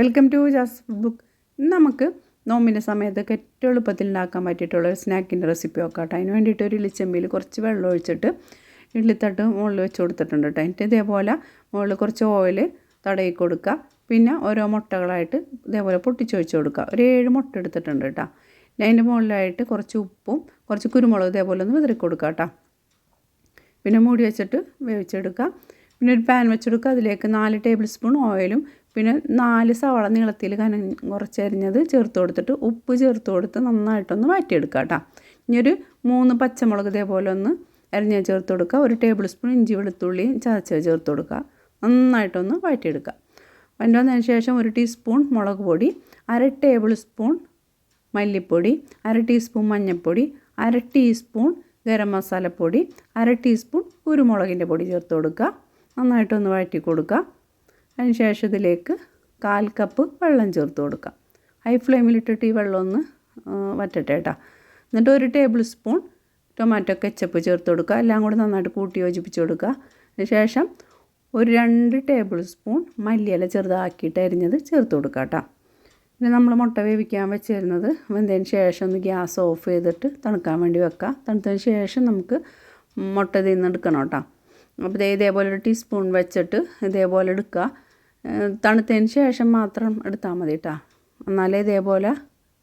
Welcome to jazz book നമുക്ക് നോമ്പിന്റെ സമയത്തൊക്കെ ഏറ്റവും എളുപ്പത്തിൽ ഉണ്ടാക്കാൻ പറ്റിയിട്ടുള്ള ഒരു സ്നാക്കിന്റെ റെസിപ്പി ഒക്കെ കേട്ടോ അതിന് വേണ്ടിയിട്ട് ഒരു ഇളിച്ചെമ്പിയിൽ കുറച്ച് വെള്ളം ഒഴിച്ചിട്ട് ഇഡ്ലിത്തട്ട് മുകളിൽ വെച്ച് കൊടുത്തിട്ടുണ്ട് കേട്ടോ. എന്നിട്ട് ഇതേപോലെ മുകളിൽ കുറച്ച് ഓയിൽ തടയി കൊടുക്കുക. പിന്നെ ഓരോ മുട്ടകളായിട്ട് ഇതേപോലെ പൊട്ടിച്ച് വെച്ച് കൊടുക്കുക. ഒരു ഏഴ് മുട്ട എടുത്തിട്ടുണ്ട് കേട്ടോ. അതിന്റെ മുകളിലായിട്ട് കുറച്ച് ഉപ്പും കുറച്ച് കുരുമുളകും ഇതേപോലെ ഒന്ന് വിതറി കൊടുക്കുക കേട്ടോ. പിന്നെ മൂടി വെച്ചിട്ട് വേവിച്ചെടുക്കുക. പിന്നെ ഒരു പാൻ വെച്ചെടുക്കുക അതിലേക്ക് നാല് ടേബിൾ സ്പൂൺ ഓയിലും പിന്നെ നാല് സവാള നീളത്തിൽ കനം കുറച്ചരിഞ്ഞത് ചേർത്ത് കൊടുത്തിട്ട് ഉപ്പ് ചേർത്ത് കൊടുത്ത് നന്നായിട്ടൊന്ന് വഴറ്റിയെടുക്കുക കേട്ടോ. ഇനി ഒരു മൂന്ന് പച്ചമുളക് ഇതേപോലെ ഒന്ന് അരിഞ്ഞ ചേർത്ത് കൊടുക്കുക. ഒരു ടേബിൾ സ്പൂൺ ഇഞ്ചി വെളുത്തുള്ളി ചതച്ചത് ചേർത്ത് കൊടുക്കുക. നന്നായിട്ടൊന്ന് വഴറ്റിയെടുക്കുക. വണ്ടി വന്നതിന് ശേഷം ഒരു ടീസ്പൂൺ മുളക് പൊടി അര ടേബിൾ സ്പൂൺ മല്ലിപ്പൊടി അര ടീസ്പൂൺ മഞ്ഞൾപ്പൊടി അര ടീസ്പൂൺ ഗരം മസാലപ്പൊടി അര ടീസ്പൂൺ കുരുമുളകിന്റെ പൊടി ചേർത്ത് കൊടുക്കുക. നന്നായിട്ടൊന്ന് വഴറ്റി കൊടുക്കുക. അതിന് ശേഷം ഇതിലേക്ക് കാൽ കപ്പ് വെള്ളം ചേർത്ത് കൊടുക്കാം. ഹൈ ഫ്ലെയിമിലിട്ടിട്ട് ഈ വെള്ളം ഒന്ന് വറ്റട്ടെ കേട്ടോ എന്നിട്ട് ഒരു ടേബിൾ സ്പൂൺ ടൊമാറ്റോ കെച്ചപ്പ് ചേർത്ത് കൊടുക്കുക. എല്ലാം കൂടി നന്നായിട്ട് കൂട്ടി യോജിപ്പിച്ച് കൊടുക്കുക. അതിന് ശേഷം ഒരു രണ്ട് ടേബിൾ സ്പൂൺ മല്ലിയില ചെറുതാക്കിയിട്ട് അരിഞ്ഞത് ചേർത്ത് കൊടുക്കുക കേട്ടോ പിന്നെ നമ്മൾ മുട്ട വേവിക്കാൻ വെച്ചിരുന്നത് വെന്തതിന് ശേഷം ഒന്ന് ഗ്യാസ് ഓഫ് ചെയ്തിട്ട് തണുക്കാൻ വേണ്ടി വെക്കുക. തണുത്തതിന് ശേഷം നമുക്ക് മുട്ട തിന്നെടുക്കണം കേട്ടോ അപ്പോൾ ഇതേ ഇതേപോലെ ഒരു ടീസ്പൂൺ വെച്ചിട്ട് ഇതേപോലെ എടുക്കുക. തണുത്തതിന് ശേഷം മാത്രം എടുത്താൽ മതി കേട്ടോ എന്നാലേ ഇതേപോലെ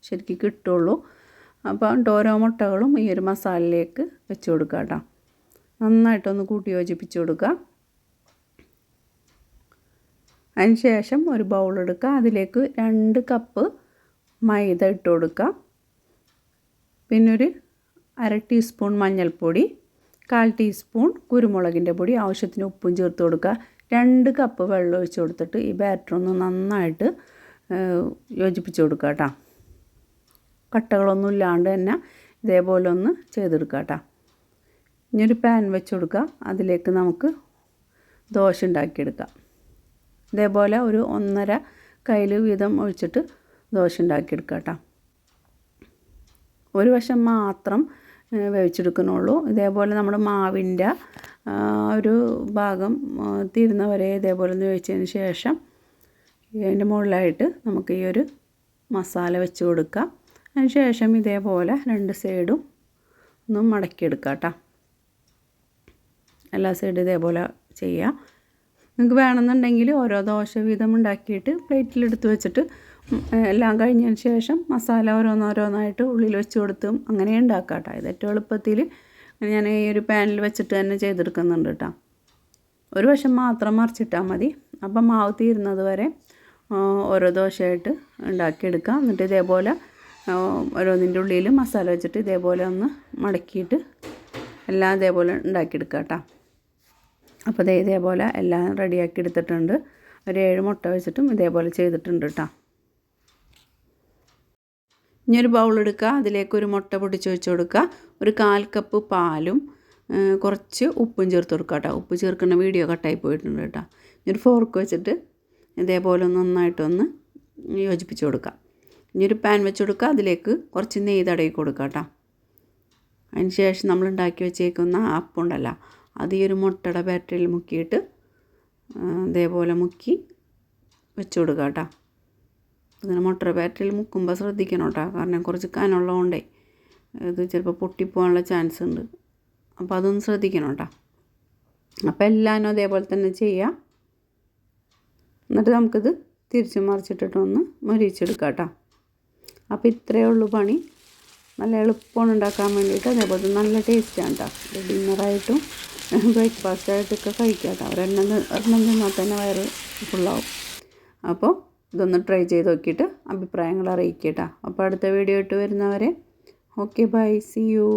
ശരിക്കും കിട്ടുള്ളൂ. അപ്പോൾ ഓരോ മുട്ടകളും ഈ ഒരു മസാലയിലേക്ക് വെച്ച് കൊടുക്കുക കേട്ടോ നന്നായിട്ടൊന്ന് കൂട്ടി യോജിപ്പിച്ച് കൊടുക്കുക അതിന് ശേഷം ഒരു ബൗൾ എടുക്കുക അതിലേക്ക് രണ്ട് കപ്പ് മൈദ ഇട്ട് കൊടുക്കുക പിന്നെ ഒരു അര ടീസ്പൂൺ മഞ്ഞൾപ്പൊടി കാൽ ടീസ്പൂൺ കുരുമുളകിന്റെ പൊടി ആവശ്യത്തിന് ഉപ്പും ചേർത്ത് കൊടുക്കുക രണ്ട് കപ്പ് വെള്ളം ഒഴിച്ച് കൊടുത്തിട്ട് ഈ ബാറ്റർ ഒന്ന് നന്നായിട്ട് യോജിപ്പിച്ച് കൊടുക്കുക കേട്ടോ കട്ടകളൊന്നും ഇല്ലാണ്ട് തന്നെ ഇതേപോലെ ഒന്ന് ചെയ്തെടുക്കുക കേട്ടോ ഇനിയൊരു പാൻ വെച്ച് കൊടുക്കുക. അതിലേക്ക് നമുക്ക് ദോശ ഉണ്ടാക്കിയെടുക്കാം. ഇതേപോലെ ഒരു ഒന്നര കയ്യിൽ വീതം ഒഴിച്ചിട്ട് ദോശ ഉണ്ടാക്കിയെടുക്കുക കേട്ടോ ഒരു വശം മാത്രം വേവിച്ചെടുക്കുന്നുള്ളൂ. ഇതേപോലെ നമ്മുടെ മാവിന്റെ ഒരു ഭാഗം തീരുന്നവരെ ഇതേപോലെ ഒന്ന് വെച്ചതിന് ശേഷം അതിന്റെ മുകളിലായിട്ട് നമുക്ക് ഈ ഒരു മസാല വെച്ച് കൊടുക്കാം. അതിന് ശേഷം ഇതേപോലെ രണ്ട് സൈഡും ഒന്ന് മടക്കിയെടുക്കാം കേട്ടോ. എല്ലാ സൈഡും ഇതേപോലെ ചെയ്യാം. നിങ്ങൾക്ക് വേണമെന്നുണ്ടെങ്കിൽ ഓരോ ദോശ വീതം ഉണ്ടാക്കിയിട്ട് പ്ലേറ്റിലെടുത്ത് വെച്ചിട്ട് എല്ലാം കഴിഞ്ഞതിന് ശേഷം മസാല ഓരോന്നോരോന്നായിട്ട് ഉള്ളിൽ വെച്ച് കൊടുത്തും അങ്ങനെ ഉണ്ടാക്കാം കേട്ടോ. ഇത് ഏറ്റവും എളുപ്പത്തിൽ ഞാൻ ഈ ഒരു പാനിൽ വെച്ചിട്ട് തന്നെ ചെയ്തെടുക്കുന്നുണ്ട് കേട്ടോ. ഒരു വശം മാത്രം മറിച്ചിട്ടാൽ മതി. അപ്പം മാവ് തീരുന്നത് വരെ ഓരോ ദോശയായിട്ട് ഉണ്ടാക്കിയെടുക്കുക എന്നിട്ട് ഇതേപോലെ ഓരോന്നിന്റെ ഉള്ളിൽ മസാല വെച്ചിട്ട് ഇതേപോലെ ഒന്ന് മടക്കിയിട്ട് എല്ലാം ഇതേപോലെ ഉണ്ടാക്കിയെടുക്കാം കേട്ടോ. അപ്പോൾ ഇതേ ഇതേപോലെ എല്ലാം റെഡിയാക്കി എടുത്തിട്ടുണ്ട്. ഒരു ഏഴ് മുട്ട വെച്ചിട്ടും ഇതേപോലെ ചെയ്തിട്ടുണ്ട് കേട്ടോ. ഇനി ഒരു ബൗൾ എടുക്കുക. അതിലേക്ക് ഒരു മുട്ട പൊടിച്ച് വെച്ച് കൊടുക്കുക. ഒരു കാൽ കപ്പ് പാലും കുറച്ച് ഉപ്പും ചേർത്ത് കൊടുക്കുക കേട്ടോ. ഉപ്പ് ചേർക്കുന്ന വീഡിയോ കട്ടായി പോയിട്ടുണ്ട് കേട്ടോ. ഒരു ഫോർക്ക് വെച്ചിട്ട് ഇതേപോലെ ഒന്ന് നന്നായിട്ടൊന്ന് യോജിപ്പിച്ച് കൊടുക്കുക. ഇനി ഒരു പാൻ വെച്ച് കൊടുക്കുക. അതിലേക്ക് കുറച്ച് നെയ്യ് തടയി കൊടുക്കുക കേട്ടോ. അതിന് ശേഷം നമ്മൾ ഉണ്ടാക്കി വെച്ചേക്കുന്ന അപ്പുണ്ടല്ലോ അത് ഈ ഒരു മുട്ടയുടെ ബാറ്ററിയിൽ മുക്കിയിട്ട് ഇതേപോലെ മുക്കി വെച്ച് കൊടുക്കുക കേട്ടോ. അങ്ങനെ മുട്ടയുടെ ബാറ്ററിയിൽ മുക്കുമ്പോൾ ശ്രദ്ധിക്കണം കേട്ടോ. കാരണം കുറച്ച് കനമുള്ളതുകൊണ്ടേ ഇത് ചിലപ്പോൾ പൊട്ടിപ്പോകാനുള്ള ചാൻസ് ഉണ്ട്. അപ്പോൾ അതൊന്ന് ശ്രദ്ധിക്കണം കേട്ടോ അപ്പോൾ എല്ലാവരും അതേപോലെ തന്നെ ചെയ്യാം. എന്നിട്ട് നമുക്കിത് തിരിച്ച് മറിച്ചിട്ടിട്ടൊന്ന് മരിച്ചെടുക്കാം കേട്ടോ അപ്പോൾ ഇത്രയേ ഉള്ളൂ പണി. നല്ല എളുപ്പമാണ് ഉണ്ടാക്കാൻ വേണ്ടിയിട്ട്. അതേപോലെ നല്ല ടേസ്റ്റാണ് കേട്ടോ ഡിന്നറായിട്ടും ബ്രേക്ക്ഫാസ്റ്റ് ആയിട്ടൊക്കെ കഴിക്കാം കേട്ടോ ഒരെണ്ണം ഒരെണ്ണം തിന്നാൽ തന്നെ വയറ് ഫുള്ളാവും അപ്പോൾ ഇതൊന്ന് ട്രൈ ചെയ്ത് നോക്കിയിട്ട് അഭിപ്രായങ്ങൾ അറിയിക്കട്ടോ അപ്പോൾ അടുത്ത വീഡിയോ ഇട്ട് വരുന്നവരെ ಓಕೆ ಬಾಯ್ ಸಿ ಯು